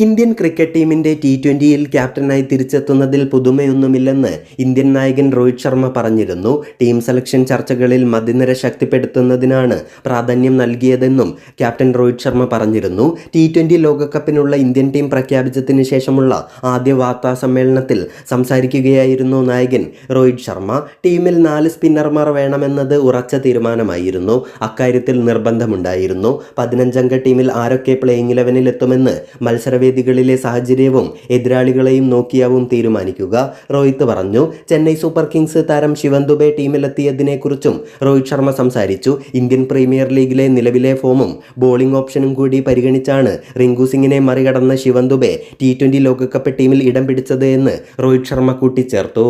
Indian cricket ടീമിന്റെ T ട്വന്റിയിൽ ക്യാപ്റ്റനായി തിരിച്ചെത്തുന്നതിൽ പുതുമയൊന്നുമില്ലെന്ന് ഇന്ത്യൻ നായകൻ രോഹിത് ശർമ്മ പറഞ്ഞിരുന്നു. ടീം സെലക്ഷൻ ചർച്ചകളിൽ മതിനിര ശക്തിപ്പെടുത്തുന്നതിനാണ് പ്രാധാന്യം നൽകിയതെന്നും ക്യാപ്റ്റൻ രോഹിത് ശർമ്മ പറഞ്ഞിരുന്നു. ടി ട്വന്റി ലോകകപ്പിനുള്ള ഇന്ത്യൻ ടീം പ്രഖ്യാപിച്ചതിന് ശേഷമുള്ള ആദ്യ വാർത്താ സമ്മേളനത്തിൽ സംസാരിക്കുകയായിരുന്നു നായകൻ രോഹിത് ശർമ്മ. ടീമിൽ നാല് സ്പിന്നർമാർ വേണമെന്നത് ഉറച്ച തീരുമാനമായിരുന്നു. അക്കാര്യത്തിൽ നിർബന്ധമുണ്ടായിരുന്നു. പതിനഞ്ചംഗ ടീമിൽ ആരൊക്കെ പ്ലേയിങ് ഇലവനിൽ എത്തുമെന്ന് മത്സരവേദികളിലെ സാഹചര്യവും എതിരാളികളെയും നോക്കിയാവും തീരുമാനിക്കുക. റോഹിത് പറഞ്ഞു ചെന്നൈ സൂപ്പർ കിങ്സ് താരം ശിവൻ ദുബെ ടീമിലെത്തിയതിനെക്കുറിച്ചും രോഹിത് ശർമ്മ സംസാരിച്ചു. ഇന്ത്യൻ പ്രീമിയർ ലീഗിലെ നിലവിലെ ഫോമും ബോളിംഗ് ഓപ്ഷനും കൂടി പരിഗണിച്ചാണ് റിങ്കു സിംഗിനെ മറികടന്ന ശിവൻ ദുബെ ടി ട്വന്റി ലോകകപ്പ് ടീമിൽ ഇടം പിടിച്ചത് എന്ന് രോഹിത് ശർമ്മ കൂട്ടിച്ചേർത്തു.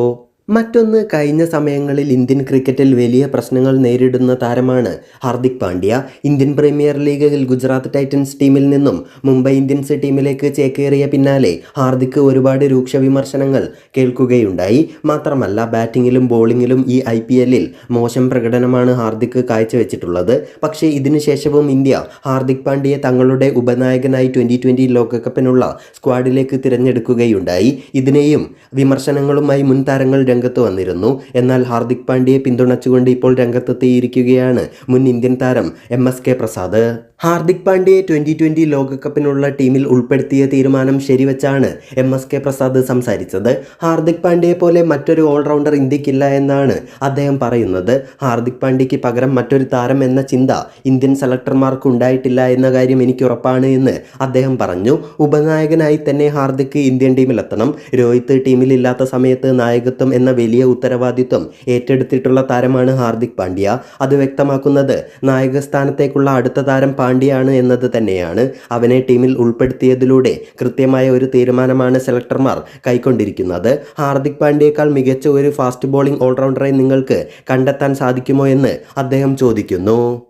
മറ്റൊന്ന് കഴിഞ്ഞ സമയങ്ങളിൽ ഇന്ത്യൻ ക്രിക്കറ്റിൽ വലിയ പ്രശ്നങ്ങൾ നേരിടുന്ന താരമാണ് ഹാർദിക് പാണ്ഡ്യ. ഇന്ത്യൻ പ്രീമിയർ ലീഗിൽ ഗുജറാത്ത് ടൈറ്റൻസ് ടീമിൽ നിന്നും മുംബൈ ഇന്ത്യൻസ് ടീമിലേക്ക് ചേക്കേറിയ പിന്നാലെ ഹാർദിക് ഒരുപാട് രൂക്ഷ വിമർശനങ്ങൾ കേൾക്കുകയുണ്ടായി. മാത്രമല്ല ബാറ്റിങ്ങിലും ബോളിങ്ങിലും ഈ ഐ പി എല്ലിൽ മോശം പ്രകടനമാണ് ഹാർദിക് കാഴ്ചവെച്ചിട്ടുള്ളത്. പക്ഷേ ഇതിനുശേഷവും ഇന്ത്യ ഹാർദിക് പാണ്ഡ്യയെ തങ്ങളുടെ ഉപനായകനായി ട്വന്റി ട്വന്റി ലോകകപ്പിനുള്ള സ്ക്വാഡിലേക്ക് തിരഞ്ഞെടുക്കുകയുണ്ടായി. ഇതിനെയും വിമർശനങ്ങളുമായി മുൻ താരങ്ങൾ രംഗത്ത് വന്നിരുന്നു. എന്നാൽ ഹാർദിക് പാണ്ഡ്യയെ പിന്തുണച്ചുകൊണ്ട് ഇപ്പോൾ രംഗത്തെത്തിയിരിക്കുകയാണ് മുൻ ഇന്ത്യൻ താരം M S K Prasad. Hardik പാണ്ഡ്യയെ twenty twenty ലോകകപ്പിനുള്ള ടീമിൽ ഉൾപ്പെടുത്തിയ തീരുമാനം ശരിവച്ചാണ് എം എസ് കെ പ്രസാദ് സംസാരിച്ചത്. ഹാർദിക് പാണ്ഡ്യയെ പോലെ മറ്റൊരു ഓൾറൗണ്ടർ ഇന്ത്യക്കില്ല എന്നാണ് അദ്ദേഹം പറയുന്നത്. ഹാർദിക് പാണ്ഡ്യയ്ക്ക് പകരം മറ്റൊരു താരം എന്ന ചിന്ത ഇന്ത്യൻ സെലക്ടർമാർക്ക് ഉണ്ടായിട്ടില്ല എന്ന കാര്യം എനിക്ക് ഉറപ്പാണ് എന്ന് അദ്ദേഹം പറഞ്ഞു. ഉപനായകനായി തന്നെ ഹാർദിക് ഇന്ത്യൻ ടീമിലെത്തണം. രോഹിത് ടീമിലില്ലാത്ത സമയത്ത് നായകത്വം എന്ന വലിയ ഉത്തരവാദിത്വം ഏറ്റെടുത്തിട്ടുള്ള താരമാണ് ഹാർദിക് പാണ്ഡ്യ. അത് വ്യക്തമാക്കുന്നത് നായക സ്ഥാനത്തേക്കുള്ള അടുത്ത താരം പാണ്ഡ്യയാണ് എന്നത് തന്നെയാണ്. അവനെ ടീമിൽ ഉൾപ്പെടുത്തിയതിലൂടെ കൃത്യമായ ഒരു തീരുമാനമാണ് സെലക്ടർമാർ കൈക്കൊണ്ടിരിക്കുന്നത്. ഹാർദിക് പാണ്ഡ്യയേക്കാൾ മികച്ച ഒരു ഫാസ്റ്റ് ബോളിംഗ് ഓൾറൗണ്ടറെ നിങ്ങൾക്ക് കണ്ടെത്താൻ സാധിക്കുമോ എന്ന് അദ്ദേഹം ചോദിക്കുന്നു.